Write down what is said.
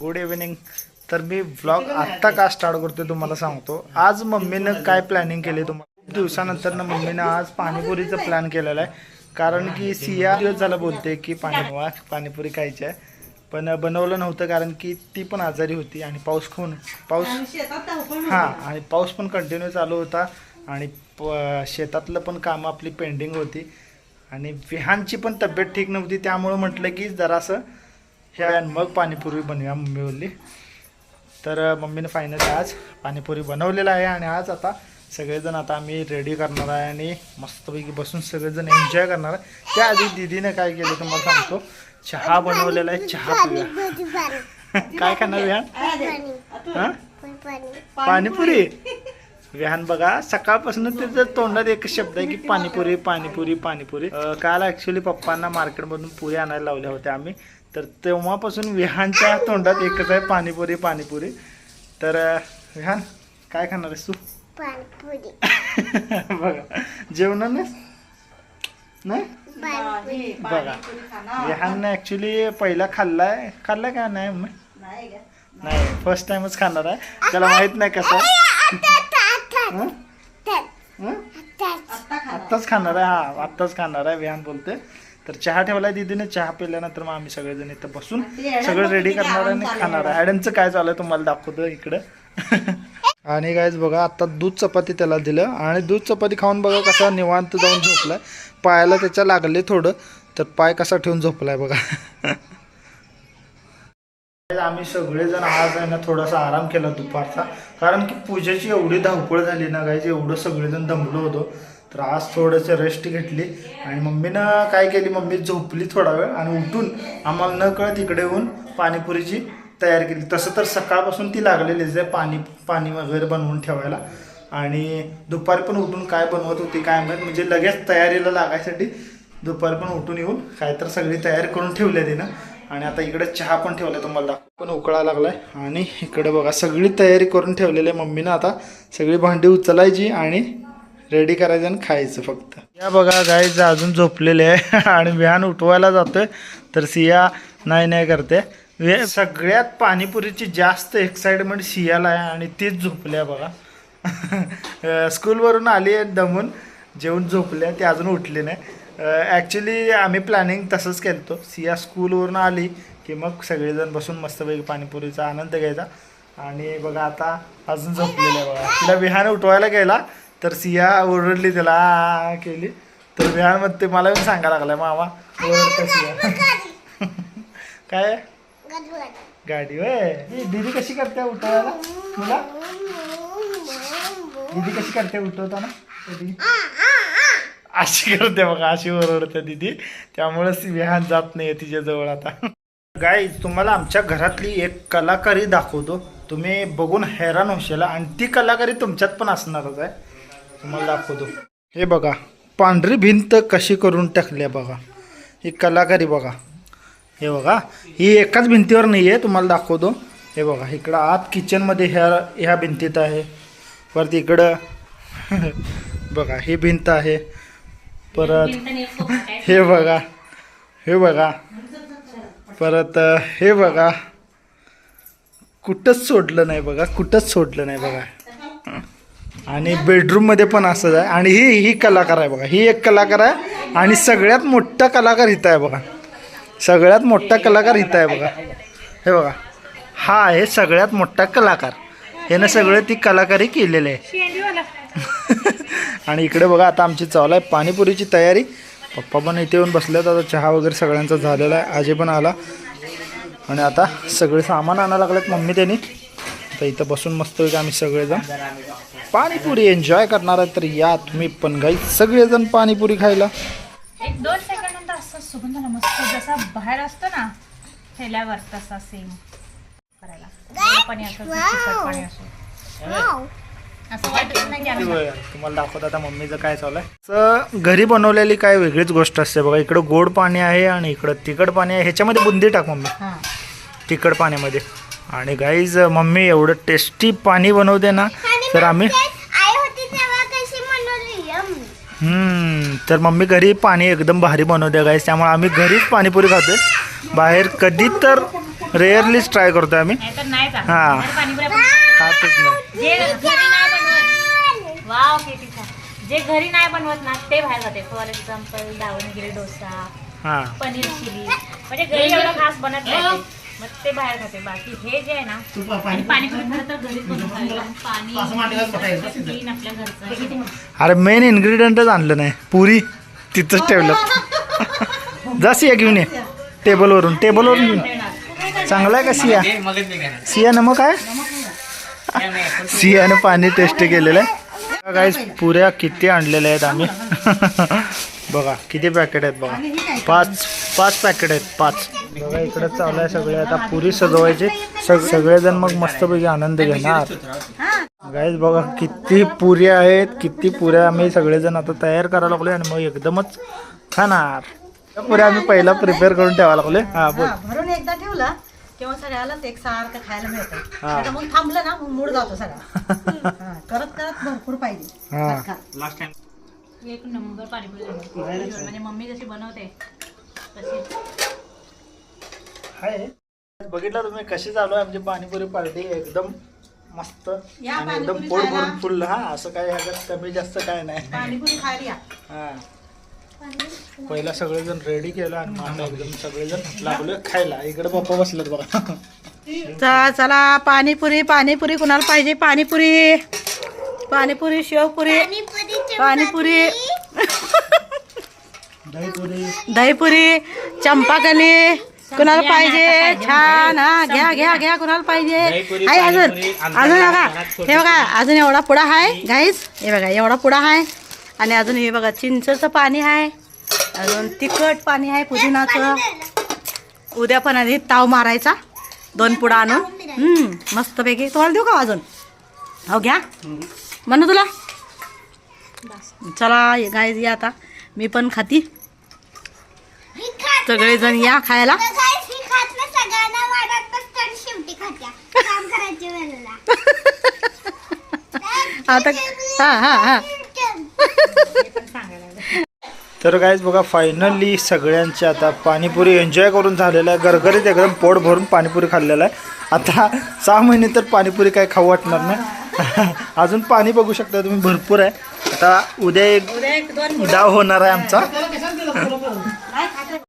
Good evening तर मी vlog आत्ता का स्टार्ट करतोय तुम्हाला सांगतो. आज मम्मीनं काय प्लॅनिंग केली तुम्हाला? खूप दिवसानंतर ना मम्मीनं आज पाणीपुरीचं प्लॅन केलेलं आहे. कारण की सिया दिवस झाला बोलते की पाणी पाणीपुरी खायची आहे. पण बनवलं नव्हतं कारण की ती पण आजारी होती आणि पाऊस खून पाऊस हां आणि पाऊस पण कंटिन्यू चालू होता. आणि प- शेतातलं पण कामं आपली पेंडिंग होती. आणि विहानची पण तब्येत ठीक नव्हती त्यामुळं म्हटलं की जरासं ह्या मग पाणीपुरी बनवूया मम्मी बोलली. तर मम्मीने फायनली आज. पाणीपुरी बनवलेलं आहे आणि आज आता सगळेजण आता आम्ही रेडी करणार आहे आणि मस्तपैकी बसून सगळेजण एन्जॉय करणार आहे. त्याआधी दिदीने काय केलं तुम्हाला सांगतो. चहा बनवलेला आहे चहा पिऊया. काय खाणार विहान हां? पाणीपुरी. विहान बघा सकाळपासून त्याचं तोंडात एकच शब्द आहे की पाणीपुरी पाणीपुरी पाणीपुरी. काल ॲक्च्युली पप्पांना मार्केटमधून पुरी आणायला लावल्या होत्या आम्ही. तर तेव्हापासून विहानच्या तोंडात एकच आहे पाणीपुरी पाणीपुरी. तर विहान काय खाणार आहेस तू? पाणीपुरी. बघा. जेवण नाही? पाणीपुरी. बघा. विहानने ॲक्च्युली पहिला खाल्लाय. खाल्लाय का नाही? नाही फर्स्ट टाइमच खाणार आहे. त्याला माहीत नाही कसं. आत्ताच खाणार आहे हा आत्ताच खाणार आहे विहान बोलते तर चहा ठेवलाय दीदीने चहा पिल्यानंतर मग आम्ही सगळेजण इथं बसून सगळं रेडी करणार आहे आणि खाणार आहे. ॲडनचं काय चालू आहे तुम्हाला दाखवतो इकडं. आणि गायच बघा आता दूध चपाती त्याला दिलं आणि दूध चपाती खाऊन बघा कसा निवांत जाऊन झोपलाय. पायाला त्याच्या लागले थोडं तर पाय कसा ठेवून झोपलाय बघा. आम्ही सगळेजण आज आहे ना थोडासा आराम केला दुपारचा. कारण की पूजेची एवढी धावपळ झाली ना गायची एवढं सगळेजण दमलो होतो. तर आज थोडंसं रेस्ट घेतली. आणि मम्मीनं काय केली? मम्मी झोपली थोडा वेळ आणि उठून आम्हाला न कळत इकडे येऊन पाणीपुरीची तयार केली. तसं तर सकाळपासून ती लागलेलीच आहे पाणी पाणी वगैरे बनवून ठेवायला. आणि दुपारी पण उठून काय बनवत होती काय माहीत म्हणजे लगेच तयारीला लागायसाठी दुपारी पण उठून येऊन काय तर सगळी तयारी करून ठेवली तिनं. आणि आता इकडे चहा पण ठेवला तुम्हाला दाखव पण उकळा लागलाय. आणि इकडे बघा सगळी तयारी करून ठेवलेली आहे मम्मीनं आता. सगळी भांडी उचलायची आणि रेडी करायचं आणि खायचं फक्त. या बघा गाईज अजून झोपलेले आहे. आणि विहान उठवायला जातोय. तर सिया नाही नाही करते. वे- सगळ्यात पाणीपुरीची जास्त एक्साइटमेंट सियाला आहे आणि तीच झोपली आहे बघा. स्कूलवरून आली आहे दमून. जेवून झोपल्या ती अजून उठली नाही. ॲक्च्युली आम्ही प्लॅनिंग तसंच केलं होतो सिया स्कूलवरून आली की मग सगळेजण बसून मस्तपैकी पाणीपुरीचा आनंद घ्यायचा. आणि बघा आता अजून झोपलेलं आहे बघा. तिला विहान उठवायला गेला. तर सिया ओरडली त्याला आ केली. तर विहानमध्ये मला पण सांगायला लागलाय मामा. ओरडते सिया. काय? गाडी ही दीदी कशी करते उठवायला? तुला? दीदी कशी करते उठवताना? कधी? अशी करते बघा अशी ओरडते दीदी. त्यामुळेच विहान जात नाही तिच्या जवळ आता. गाय तुम्हाला आमच्या घरातली एक कलाकारी दाखवतो. तुम्ही बघून हैराण होशाल आणि ती कलाकारी तुमच्यात पण असणारच आहे. तुम्हाला दाखवतो. हे बघा पांढरी भिंत कशी करून टाकली आहे बघा. ही कलाकारी बघा. हे बघा ही एकाच भिंतीवर नाही आहे तुम्हाला दाखवतो. हे बघा इकडं आत किचनमध्ये ह्या ह्या भिंतीत आहे. परत इकडं बघा ही भिंत आहे. परत हे बघा हे बघा. परत हे बघा. कुठंच सोडलं नाही बघा कुठंच सोडलं नाही बघा. आणि बेडरूममध्ये पण असंच आहे. आणि ही ही कलाकार आहे बघा. ही एक कलाकार आहे आणि सगळ्यात मोठा कलाकार हिता आहे बघा. सगळ्यात मोठा कलाकार हिता आहे बघा. हे बघा. हा आहे सगळ्यात मोठा कलाकार. यानं सगळं ती कलाकारी केलेली आहे. आणि इकडे बघा आता आमची चालू आहे. पाणीपुरीची तयारी. पप्पा पण इथे येऊन बसले आता चहा वगैरे सगळ्यांचा झालेला आहे. आजी पण आला. आणि आता सगळे सामान आणायला लागलं मम्मी त्यांनी. तर इथं बसून मस्त आम्ही सगळेजण. पाणीपुरी एन्जॉय करणार आहे तर या तुम्ही पण गाई सगळेजण पाणीपुरी खायला. एक दोन सेकंदानंतर असं सुगंध आला मस्त जसा बाहेर असतो ना ठेल्यावर तसा सेम करायला. पाणी असो पाणी असो. तुम्हाला दाखवत आता मम्मीचं काय चालू आहे तर घरी बनवलेली काय वेगळीच गोष्ट असते बघा इकडं गोड पाणी आहे आणि इकडं तिखट पाणी आहे. ह्याच्यामध्ये बुंदी टाक मम्मी. हां. तिखट पाण्यामध्ये. आणि गाईज मम्मी एवढं टेस्टी पाणी बनवते ना तर आम्ही तर मम्मी घरी पाणी एकदम भारी बनवते गाईस त्यामुळे आम्ही घरीच पाणीपुरी खातोय. बाहेर कधी तर रेअरलीच ट्राय करतोय आम्ही. नाहीतर नाही का हा. खातच नाही. जे घरी नाही बनवत. वाव किती छान. जे घरी नाही बनवत ना ते बाहेर जाते फॉर एक्झाम्पल दावणगिरी डोसा हा. पनीर चिली. म्हणजे घरी एवढं खास बनत नाही. मग ते बाहेर खाते. बाकी हे जे आहे ना आणि पाणीपुरी खरं तर घरीच बनवतात कारण पाणी clean आपल्या घरचं अरे मेन इन्ग्रेडियंटच आणलं नाही. पुरी तिथंच ठेवलं. जा सिया घेऊन ये. टेबलवरून. टेबलवरून घेऊन ये. चांगला आहे का सिया? सिया नमक आहे सियाने पाणी टेस्ट केलेलं आहे. गाईस पुऱ्या किती आणलेल्या आहेत आम्ही. बघा किती पॅकेट आहेत बघा. पाच पाच पॅकेट आहेत पाच. बघा इकडे चालू आहे सगळे. आता पुरी सजवायचे. सग सगळेजण मग मस्तपैकी आनंद घेणार. गाईज बघा किती पुऱ्या आहेत किती पुऱ्या आम्ही सगळेजण आता तयार करायला लागलोय आणि मग एकदमच खाणार. पुऱ्या आम्ही पहिला प्रिपेअर करून ठेवायला लागलोय. हा बोल. भरून एकदा ठेवलं किंवा सगळ्यालाच एक सारखं खायला मिळतं. हा. मग थांबलं ना मग मूड जातो सगळा. करत करत भरपूर पाहिजे. हा. खतखत. एक नंबर पाणीपुरी. म्हणजे मम्मी जशी बनवते तशी. हाय. बघितलं तुम्ही कशी चालू आहे आमची पाणीपुरी पार्टी? एकदम मस्त आणि एकदम पोट. भरून फुल. हा असं काय ह्याच्यात कमी जास्त काय नाही. हा. पहिला सगळेजण रेडी केलं आणि आता एकदम सगळेजण लागलोय खायला. इकडे पप्पा बसलेत बघा. चला चला पाणीपुरी पाणीपुरी कुणाला पाहिजे? पाणीपुरी. पाणीपुरी शेवपुरी. पाणीपुरी दहीपुरी. चंपाकली कुणाला पाहिजे? छान. हा घ्या घ्या घ्या कुणाला पाहिजे? आहे अजून अजून बघा हे बघा अजून एवढा पुडा आहे गाईस हे बघा एवढा पुडा आहे आणि अजून हे बघा चिंचचं पाणी आहे अजून तिखट पाणी आहे पुदिनाचं. उद्या पण आधी ताव मारायचा दोन पुडा आणून. मस्तपैकी. तुम्हाला देऊ का अजून? हो घ्या. म्हणू तुला. चला गाईज या आता. मी पण खाती. सगळेजण या खायला. सगळ्यांना वाटत नसतं आणि शेवटी खात्या. काम करायच्या वेळेला. आता हा हा हा. तर गाईज बघा फायनली सगळ्यांचे आता पाणीपुरी एन्जॉय करून झालेलं आहे. गरगरीत एकदम पोट भरून पाणीपुरी खाल्लेलं आहे. आता सहा महिने तर पाणीपुरी काय खाऊ वाटणार नाही. अजून पाणी बघू शकता तुम्ही भरपूर आहे. आता उद्या एक उद्या एक दोन डाव होणार आहे आमचा?